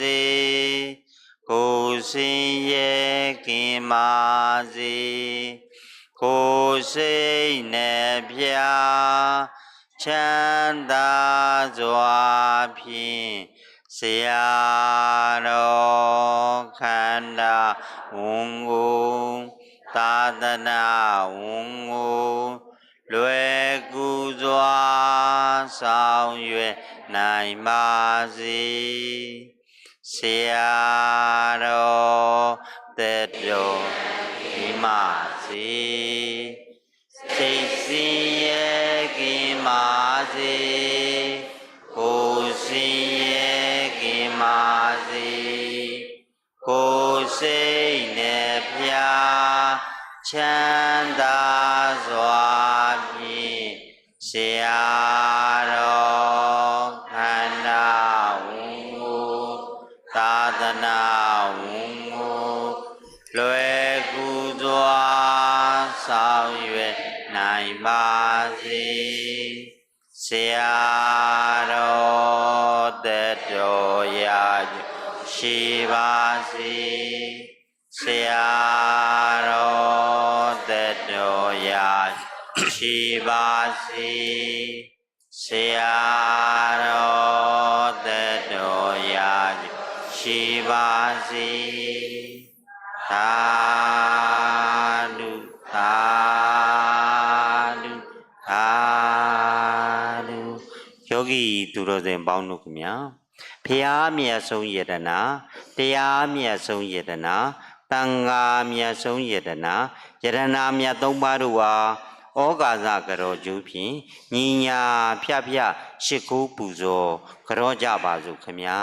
စေကိုယ်စင်ရဲ့ကင်ပါစေကိုယ်စိတ်နဲ့ပြချမ်းသာစွာဖြင့်ဆရာတော်ခန္ဓာဝန်ကိုသာသနာဝန်ကိုလွယ်ကူစွာဆောင်ရွယ်နိုင်ပါစေ ဆရာတော်သက်တော်ဒီမစေစိတ်စင်ရဲ့ကင်ပါစေ သက်တော်ရာရှိပါစေဆရာတော်သက်တော်ရာရှိပါစေသာဓုသာဓုသာဓုယောဂီသူတော်စင်ပေါင်းတို့ခင်ဗျာဖျားမြတ်ဆုံးယတနာတရားမြတ်ဆုံးယတနာ တန်ဃာမြတ်ဆုံးယတနာယတနာမြတ်သုံးပါးတို့ဟာဩကာသကရောကျူးဖြင့်ညီညာဖြတ်ဖြတ်ရှ िख ိုးပူဇော်ကြောကြပါစို့ခင်ဗျာ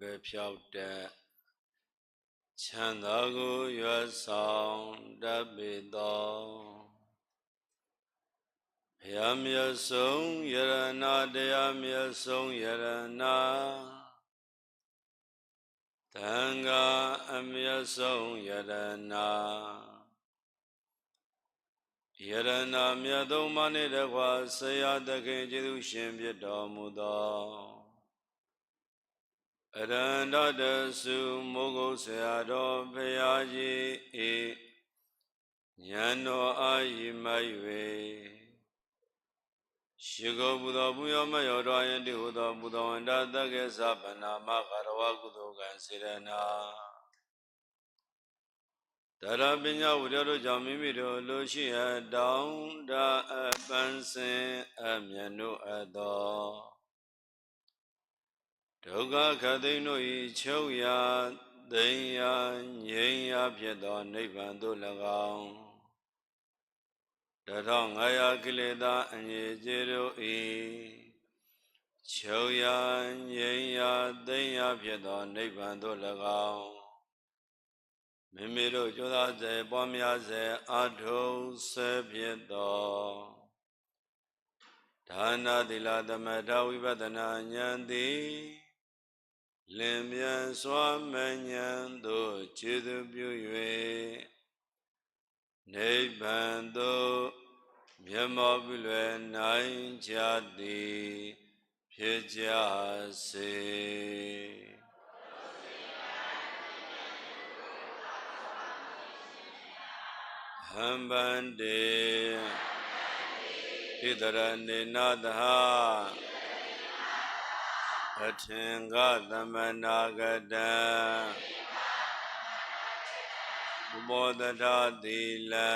ကိုပဲဖြောက်တဲ့ချမ်းသာကိုရွတ်ဆောင်တတ်ပေသောဘုရားမြတ်ဆုံးယရနာတရားမြတ်ဆုံးယရနာသံဃာအမြတ်ဆုံးယရနာယရနာမြတ်သုံးပါးနှင့်တကွာဆရာသခင်ကျေးဇူးရှင်ဖြစ်တော်မူသော အရန္တတစုမိုးကုတ်ဆရာတော်ဘုရားကြီးဤဉာဏ်တော်အာယိမ၍ရှိကောဘုသောဘုယောမယောတော်ယံတိဟုသောဘုသောဝန္တတက္ကေသဗ္ဗနာမကရဝကုသိုလ်ကံစေရနာတရပညာဝိရတို့ကြောင့်မိမိတို့လိုရှိအပ်တောင်းတအပန်းစင်အမြတ်တို့အပ်သော ဒုက္ခခသိန်းတို့၏ချုပ်ရာသိမ်းရာငြိမ်းရာဖြစ်သောနိဗ္ဗာန်သို့၎င်းတထောင်၅ရာကိလေသာအငြိကျေတို့၏ချုပ်ရငြိမ်းရသိမ်းရဖြစ်သောနိဗ္ဗာန်သို့၎င်းမိမိတို့ကြိုးစားစေပွားများစေအထုံးစေဖြစ်သောဒါနသီလသမထဝိပဿနာဉာဏ်သည် လင်မြန်စွာမဉဏ်သို့ခြေသူပြု၍နိဗ္ဗာန်သို့မြတ်မောပြုလွယ်နိုင်ကြသည်ဖြစ်ကြစေဟံဗန္တေဣတရနေနာသဟ အထင်ကသမနာကတံဥပောတထသီလံ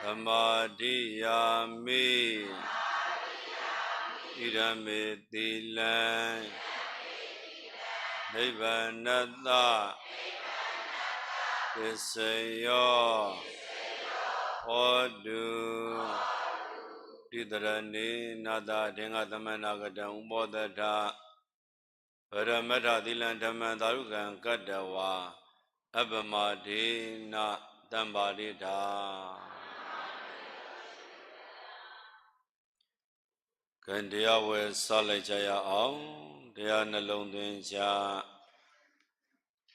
သမာဓိယာမိဣရမေသီလံနိဗ္ဗာနတ္တပစ္စယောဟောတု တိတရဏေနာတာဒေင္ကသမဏကတံဥပောတထဗရမထသီလံဓမ္မံသာရုကံကတ္တဝါအပမဒေနတံပါရိတာကံတရားဝယ်စလိုက်ကြရအောင်တရားနှလုံးသွင်းကြ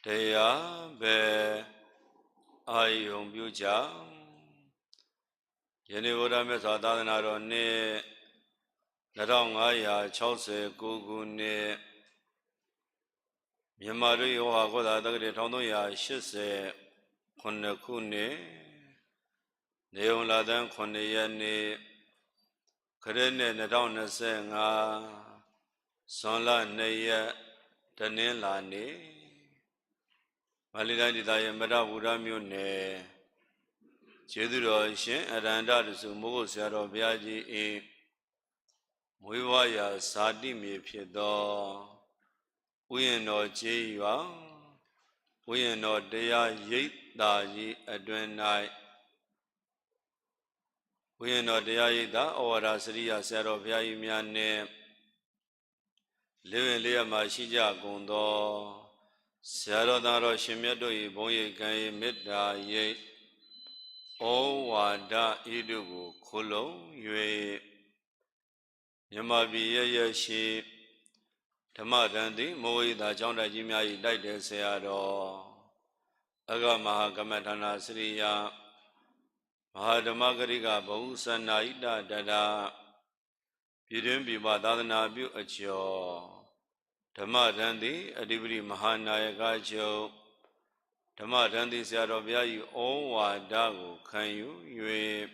တရားပဲအာယုံပြုကြ ယနေ့ဗုဒ္ဓမြတ်စွာသာသနာတော်နှစ်2569ခုနှစ်မြန်မာတို့ယောဟာကောသာတက္ကရာ1380ခုနှစ်နေုံလာသန်း9ရက်နေ့ခရစ်နှစ်2025ဇွန်လ2ရက်တနင်္လာနေ့မလီတိုင်းဒေသရဲ့မရဝူရမြို့နယ် ကျေးဇူးတော်ရှင်အရန္တတစုမိုးကုတ်ဆရာတော်ဘုရားကြီးအင်းမွေးဝါရာဇာတိမြေဖြစ်သောဥယျာဉ်တော်ကျေးရွာဥယျာဉ်တော်တရားရိပ်သာကြီးအတွင်၌ဝိယတော်တရားရိပ်သာဩဝါဒစရိယဆရာတော်ဘုရားကြီးများနှင့်လေးဝင်လေးရမှာရှိကြကုန်သောဆရာတော်သားတော်ရှင်မြတ်တို့၏ဘုန်းရိပ်ကံ၏မေတ္တာရိပ် ဩဝါဒဤတို့ကိုခိုလုံ၍မြမပြည်ရရရှိဓမ္မတန်တိမောဟိတာကျောင်းတိုက်ကြီးများ၏တိုက်တဲ့ဆရာတော်အဂမဟာကမ္မဌာနစရိယမဟာဓမ္မဂရိကဘဟုစန္နာဣတတတာပြည်တွင်ပြည်ပသာသနာပြုအကျော်ဓမ္မတန်တိအဓိပတိမဟာနာယကချုပ် ဓမ္မတန်တိဆရာတော်ဘုရားကြီးဩဝါဒကိုခံယူ၍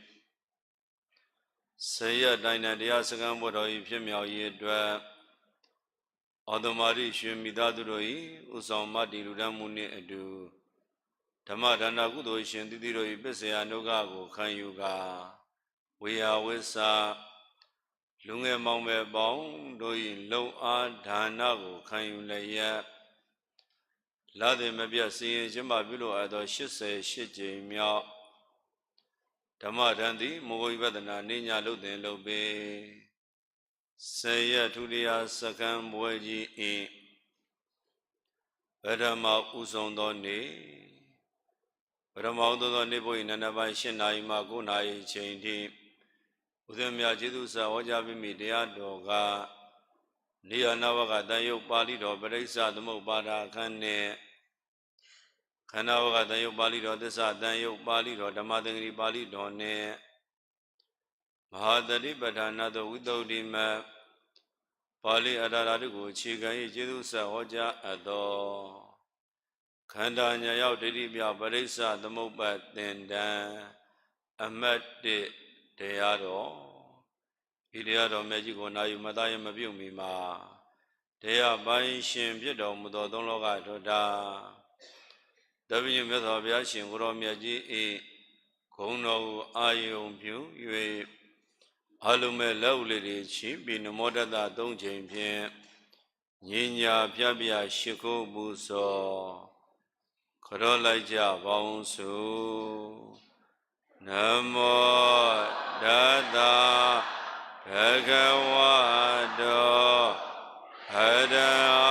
ဆေရတိုင်းနဲ့တရားစခန်းဘုတော်ကြီးဖြစ်မြောက်ရေးအတွက်အော်တမာရိရှင်မိသားစုတို့၏ဥဆောင်မတ္တိလူဒန်းမှုနှင့်အတူဓမ္မဒါနကုသိုလ်ရှင်တိတိတို့၏ပစ္စယနုကကိုခံယူကာဝေယဝိသလူငယ်မောင်ပဲပေါင်းတို့၏လုံအားဒါနကိုခံယူလျက် လာသည်မပြတ်စီရင်ခြင်းမှပြုလို့အပ်သော88ကြိမ်မြောက်ဓမ္မဒန်သည်မောဟိပဒနာနေညာလုတ်တင်လုတ်ပေဆေရထုရိယစကံဘွယ်ကြီးအင်းဗဒမဥဆုံးသောနေ့ပရမောသောသောနေ့ဘုရားနန္ဒပိုင်း၈နာရီမှ9နာရီချိန်ထိဥဒ္ဓမြကျေးဇူးစာဟောကြားပြီးမိတရားတော်ကနေယနာဝကတန်ယုတ်ပါဠိတော်ပရိစ္ဆသမုပ္ပါဒခန်းနဲ့ ခန္ဓာဝကတန်ယုတ်ပါဠိတော်သစ္စာတန်ယုတ်ပါဠိတော်ဓမ္မသင်္ကတိပါဠိတော်နဲ့မဟာတတိပဋ္ဌာနာသောဝိသုဒ္ဓိမပါဠိအရာရာတို့ကိုအခြေခံ၍ကျေးဇူးစာဟောကြားအပ်တော်ခန္ဓာညာရောက်ဒိဋ္ဌိမြောက်ပရိစ္ဆသမုပ္ပါသင်္တံအမတ်၁တရားတော်ဤတရားတော်မြတ်ကြီးကိုနာယူမသားရမပြုတ်မီမှာတရားပိုင်းရှင်ဖြစ်တော်မူသောသုံးလောကထောတာ တပည့်မြတ်စွာဘုရားရှင်ကိုရောမြတ်ကြီးဤဂုံတော်ကိုအာယုံပြု၍အလုံးမဲ့လက်ဥလေးတွေချီးပြီးနမောတတသုံးချိန်ဖြင့်ညင်ညာပြပြရှိခိုးပူဇော်ခရောလိုက်ကြပါအောင်စို့နမောတတဗဘဂဝတောဟရတော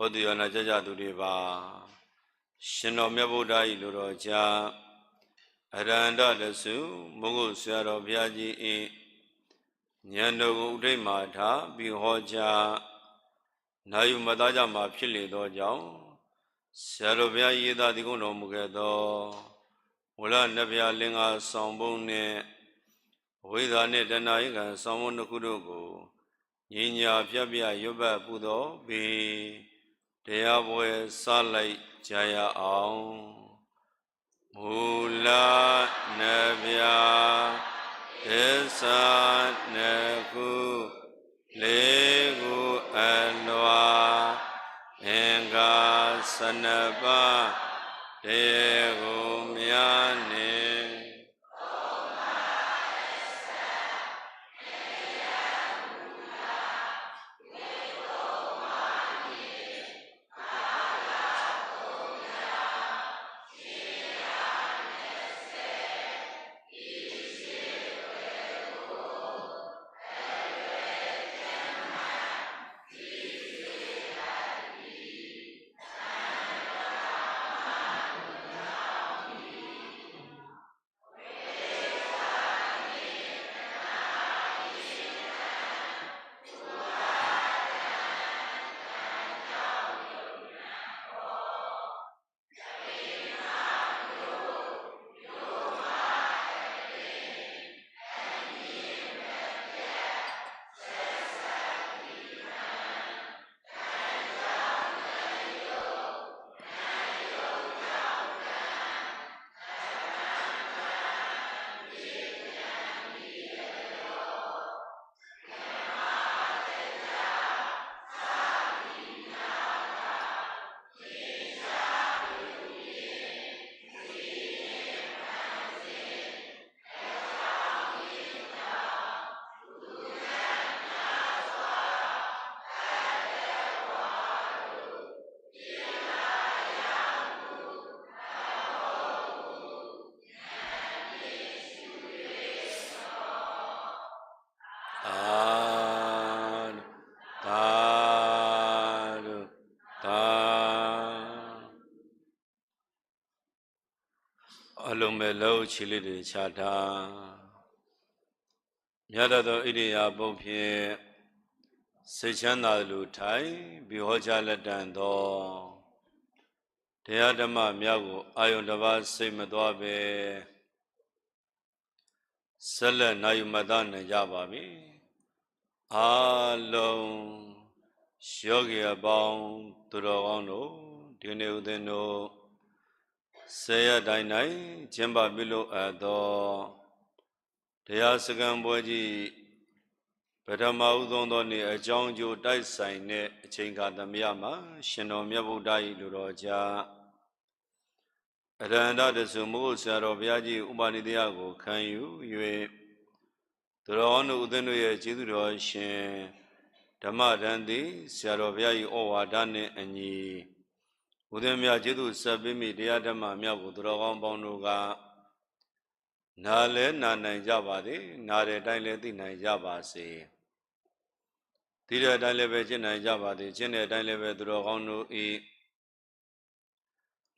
ဟောဒီရနာကြကြသူတွေပါရှင်တော်မြတ်ဗုဒ္ဓဤလိုတော်ကြာအရန္တတဆုမုဂုဆရာတော်ဘုရားကြီးဤဉာဏ်တော်ကိုဥဒိတ်မာထားပြီးဟောကြားနာယုမသားကြမှာဖြစ်လေသောကြောင့်ဆရာတော်ဘုရားရေးသားဒီကုန်းတော်မူခဲ့သောဝလနဗျာလင်္ကာဆောင်ပုံနှင့်ဝိဇာနှင့်တဏှာယကံဆောင်ပုံတစ်ခုတို့ကိုညီညာပြပြရွတ်ပတ်ပူသောဘီ တရားပွဲစလိုက်ကြရအောင်မူလနဗျာသစ္စာနှစ်ခုလေးခုအလွာအင်္ဂါစနပါတေကို မဲ့လုံးချီလေးတွေခြားထားမြတ်သောဣရိယာပုတ်ဖြင့်စိတ်ချမ်းသာလိုထိုင်ပြီးဟောကြားလက်တန်သောတရားဓမ္မများကိုအာယုန်တစ်ပါးစိတ်မသွားပဲဆက်လက်နိုင်မတနိုင်ကြပါပြီအာလုံးယောဂီအပေါင်းသူတော်ကောင်းတို့ဒီနေ့ဦးဇင်းတို့ ဆေရတိုင်းတိုင်းကျင်းပပြုလို့အပ်သောတရားစကံပွဲကြီးပထမဦးဆုံးသောနေ့အကြောင်းကျိုးတိုက်ဆိုင်တဲ့အချိန်ခါသမယမှာရှင်တော်မြတ်ဗုဒ္ဓ၏လူတော်ကြားအရဟန္တတဆုမုဂုဆရာတော်ဘုရားကြီးဥပါနိတရားကိုခံယူ၍သူတော်ကောင်းတို့ဦးဇင်းတို့ရဲ့ကျေးဇူးတော်ရှင်ဓမ္မရန်တိဆရာတော်ဘုရားကြီးဩဝါဒနှင့်အညီ ဦးဇင်းများကျေးဇူးဆက်ပေးမိတရားဓမ္မများကိုသူတော်ကောင်းပေါင်းတို့ကနာလဲနာနိုင်ကြပါသည်နာတဲ့အတိုင်းလည်းသိနိုင်ကြပါစေသိတဲ့အတိုင်းလည်းပဲကျင့်နိုင်ကြပါသည်ကျင့်တဲ့အတိုင်းလည်းပဲသူတော်ကောင်းတို့ဤ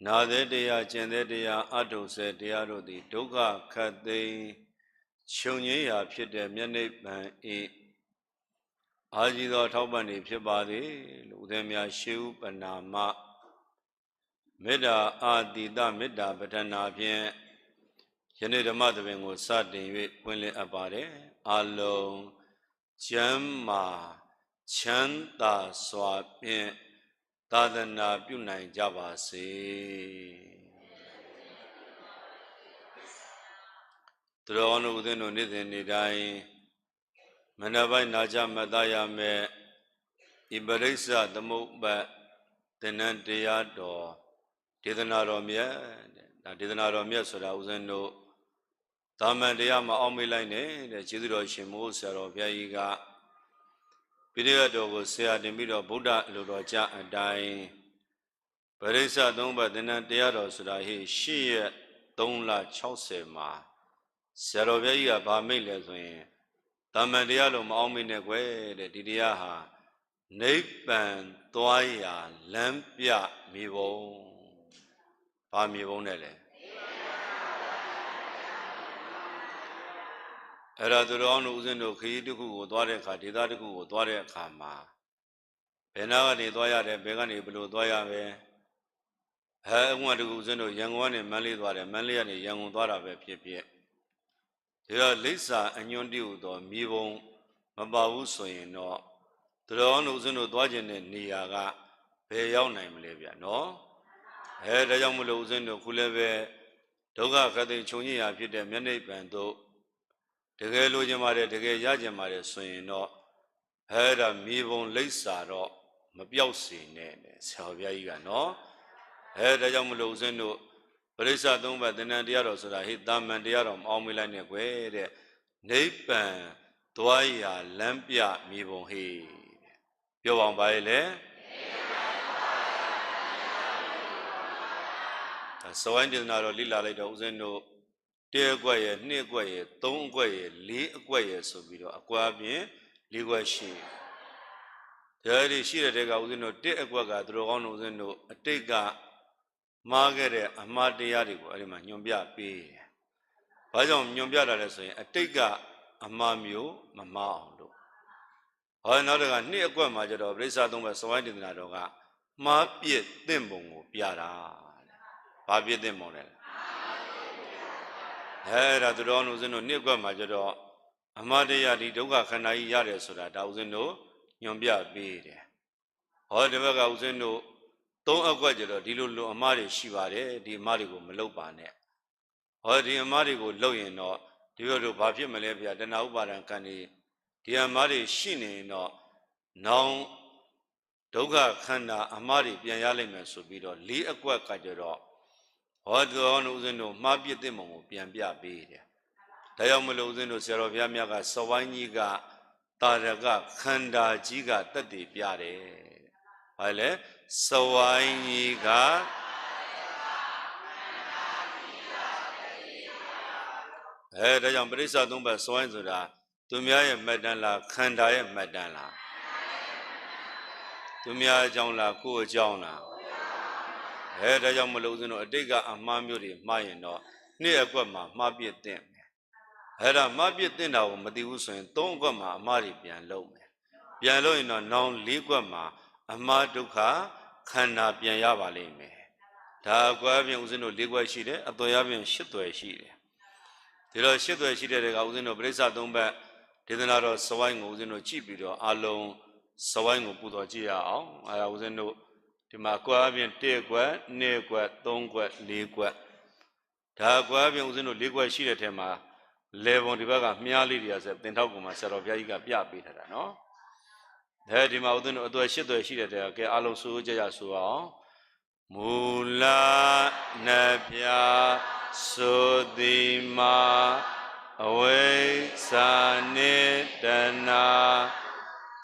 နာတဲ့တရားကျင့်တဲ့တရားအထုဆဲတရားတို့သည်ဒုက္ခခတ်သိမ်းချုပ်ငြိမ်းရာဖြစ်တဲ့မျက်နှိပ်ပံဤအာကြီးသော ထောက်ပံ့နေဖြစ်ပါသည်လို့ဦးဇင်းများရှေးဥပနာမ မေတ္တာအာတိတမေတ္တာပဋ္ဌာနာဖြင့်ယနေ့ဓမ္မသဘင်ကိုစတင်၍ဝင်လင်းအပ်ပါတယ်အလုံးကျမ်းမာချမ်းသာစွာဖြင့်သာသနာပြုနိုင်ကြပါစေတရောနုသင်တို့နေ့စဉ်နေ့တိုင်းမနပိုက်နာကြမသားရမယ်ဣပရိစ္ဆသမုပ္ပတ်တဏ္ဍတရားတော် ဒေသနာတော်မြတ်ဒါဒေသနာတော်မြတ်ဆိုတာဦးဇင်းတို့သာမန်တရားမအောင်မေ့လိုက်နဲ့တဲ့ကျေးဇူးတော်ရှင်မိုးဆရာတော်ဘုရားကြီးကပိရိယတော်ကိုဆရာတင်ပြီးတော့ဗုဒ္ဓအလိုတော်ကြအတိုင်းပရိစ္ဆသုံးပါးသဏ္ဍတရားတော်ဆိုတာဟေ့ရှစ်ရက်3လ60မှာဆရာတော်ဘုရားကြီးကဗာမိတ်လဲဆိုရင်တာမန်တရားလို့မအောင်မေ့နဲ့ကွယ်တဲ့ဒီတရားဟာနိဗ္ဗာန်သွားရာလမ်းပြမိဘုံ ဘာမြေပုံနဲ့လဲအဲ့ဒါသူတော်အောင်တို့ဦးဇင်းတို့ခရီးတစ်ခုကိုသွားတဲ့အခါဒေသတစ်ခုကိုသွားတဲ့အခါမှာဘယ်နာကနေသွားရတယ်ဘယ်ကနေဘယ်လိုသွားရပဲဟဲဥက္ကဋ္ဌဦးဇင်းတို့ရန်ကုန်ကနေမန္တလေးသွားတယ်မန္တလေးကနေရန်ကုန်သွားတာပဲဖြစ်ဖြစ်ဒီတော့လိစ္ဆာအညွန့်တိဟုသောမြေပုံမပါဘူးဆိုရင်တော့သူတော်အောင်တို့ဦးဇင်းတို့သွားခြင်းတဲ့နေရာကဘယ်ရောက်နိုင်မလဲဗျာနော် အဲဒါကြောင့်မလို့ဦးဇင်းတို့ခုလည်းပဲဒုက္ခကတိခြုံညင်ရာဖြစ်တဲ့မျက်နှိပ်ပံတို့တကယ်လိုချင်ပါတယ်တကယ်ရချင်ပါတယ်ဆိုရင်တော့အဲဒါမြေပုံလိပ်စာတော့မပြောက်စေနဲ့ဆရာဘုရားကြီးကနော်အဲဒါကြောင့်မလို့ဦးဇင်းတို့ပရိစ္ဆသုံးပါးတဏ္ဍတရားတော်ဆိုတာဟိတာမန်တရားတော်မအောင်မေးလိုက်နဲ့ကွယ်တဲ့နိဗ္ဗာန်သွားရာလမ်းပြမြေပုံဟိပြောပါအောင်ပါလေနိဗ္ဗာန် ဒါစဝိုင်းဒေသနာတော်လိလာလိုက်တော့ဦးဇင်းတို့တဲအကွက်ရဲ့နှစ်အကွက်ရဲ့သုံးအကွက်ရဲ့လေးအကွက်ရဲ့ဆိုပြီးတော့အကွာအပြင်လေးကွက်ရှိတယ်ဒါဒီရှိတဲ့တဲကဦးဇင်းတို့တစ်အကွက်ကသူတော်ကောင်းတို့ဦးဇင်းတို့အတိတ်ကမှားခဲ့တဲ့အမှားတရားတွေကိုအဲ့ဒီမှာညွန်ပြပေးတယ်။ဘာကြောင့်ညွန်ပြတာလဲဆိုရင် အတိတ်ကအမှားမျိုးမမှားအောင်လို့ဟောနောက်တကနှစ်အကွက်မှာကျတော့ပြိဿသုံးဘက်စဝိုင်းတင်နာတော်ကမှားပြစ်တင့်ပုံကိုပြတာတဲ့။ ဘာပြစ်တင့်ပုံလဲ။အဲဒါသူတော်ဦးဇင်းတို့နှစ်အကွက်မှာကျတော့အမှားတရားဒီဒုက္ခခန္ဓာကြီးရတယ်ဆိုတာဒါဦးဇင်းတို့ညွန်ပြပေးတယ်။ဟောဒီဘက်ကဦးဇင်းတို့သုံးအကွက်ကျတော့ဒီလိုလိုအမားတွေရှိပါတယ်ဒီအမားတွေကိုမလုပ်ပါနဲ့ဟောဒီအမားတွေကိုလုပ်ရင်တော့ဒီလိုလိုဘာဖြစ်မလဲဗျာတဏှာဥပါဒံကံဒီဒီအမားတွေရှိနေရင်တော့နောင်ဒုက္ခခန္ဓာအမားတွေပြန်ရလိမ့်မယ်ဆိုပြီးတော့လေးအကွက်ကကြတော့ ဟောတော်ဦးဇင်းတို့မှားပြစ်တဲ့မုံကိုပြန်ပြပေးတယ်ဒါကြောင့်မလို့ဦးဇင်းတို့ဆရာတော်ဘုရားမြတ်ကစဝိုင်းကြီးကတာရကခန္ဓာကြီးကတက်တည်ပြတယ်ဘာလဲစဝိုင်းကြီးကအဲဒါကြောင့်ပရိစ္ဆသုံးဘက်စဝိုင်းဆိုတာသူများရဲ့မှတ်တမ်းလားခန္ဓာရဲ့မှတ်တမ်းလားသူများအကြောင်းလားကိုယ့်အကြောင်းလား အဲဒါကြောင့်မလို့ဦးဇင်းတို့အတိတ်ကအမှားမျိုးတွေမှားရင်တော့နေ့အကွက်မှာမှားပြစ်တဲ့မယ်အဲ့ဒါမှားပြစ်တဲ့တာကိုမသိဘူးဆိုရင်သုံးအကွက်မှာအမှားတွေပြန်လုံးမယ်ပြန်လို့ရင်တော့နောင်လေးကွက်မှာအမှားဒုက္ခခန္ဓာပြန်ရပါလိမ့်မယ်ဒါအကွာပြင်ဦးဇင်းတို့၄ခွက်ရှိတယ်အသွယ်ရပြင်၈သွယ်ရှိတယ်ဒီတော့၈သွယ်ရှိတဲ့ကဦးဇင်းတို့ပြိဿသုံးဘက်ဒေသနာတော်စဝိုင်းကိုဦးဇင်းတို့ကြည့်ပြီးတော့အလုံးစဝိုင်းကိုပူတော်ကြည့်ရအောင်အဲဒါဦးဇင်းတို့ ဒီမှာအကွာပြင်၁ခွက်၂ခွက်၃ခွက်၄ခွက်ဒါအကွာပြင်ဦးဇင်းတို့၄ခွက်ရှိတဲ့ထဲမှာလေပုံဒီဘက်ကမြားလေးတွေကဆက်တင်ထောက်ကောင်မှာဆရာတော်ဘုရားကြီးကပြပေးထားတာနော်အဲဒီမှာဦးဇင်းတို့အသွယ်၈သွယ်ရှိတဲ့တဲကဲအလုံးစိုးကြရဆိုအောင်မူလနဗျာသုတိမာအဝိဇာနိတနာ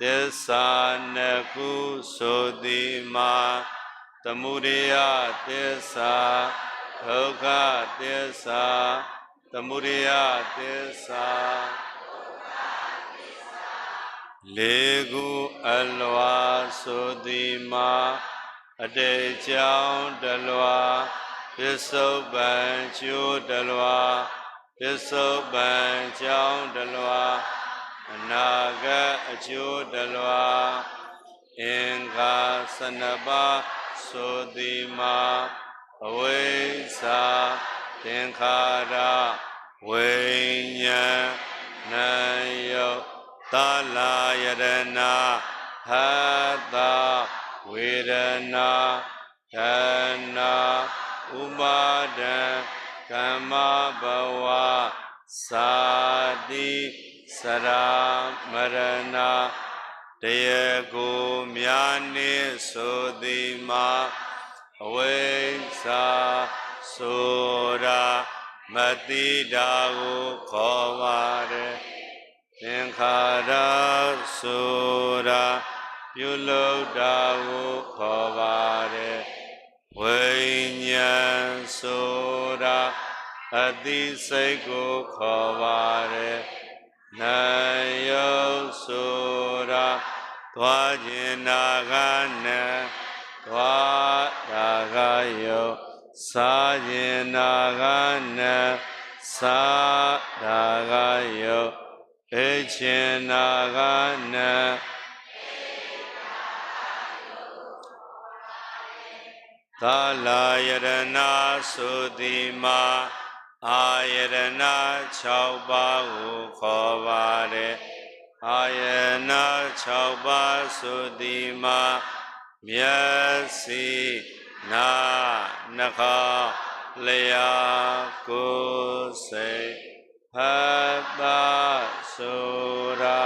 သစ္စာနကုသုတိမာသမုဒယသစ္စာဒုက္ခသစ္စာသမုဒယသစ္စာလေကုအလွာသုတိမာအတေချောင်းတလွာပစ္စုပန်ကျိုးတလွာပစ္စုပန်ချောင်းတလွာ အနာဂတ်အကျိုးတလွာအင်္ဂါစနပါသုတိမာအဝိဇ္ဇာသင်္ခါရဝိညာဉ်နာယုတ်သာလာယရဏဟတဝဝေဒနာဒနာဥပါဒံကမ္မဘဝသာတိ စရာမရဏတယကိုမြာနှင့်ဆိုသည်မှာအဝိဇ္ဇာဆိုတာမတိတာကိုခေါ်ပါတယ်သင်္ခါရဆိုတာပြုလုပ်တာကိုခေါ်ပါတယ်ဝိညာဉ်ဆိုတာအသိစိတ်ကိုခေါ်ပါတယ် နာယုတ်ဆိုတာသွားခြင်းနာကနဲ့သွားတာကယုတ်စားခြင်းနာကနဲ့စားတာကယုတ်အေခြင်းနာကနဲ့သာလာယရဏသုတိမာ အာယတနာ6ပါးကိုခေါ်ပါတယ်အာယနာ6ပါးဆိုသည်မှာမျက်စိနာနှာခေါင်းလျာကိုယ်စိတ်ဟတ္တဆိုတာ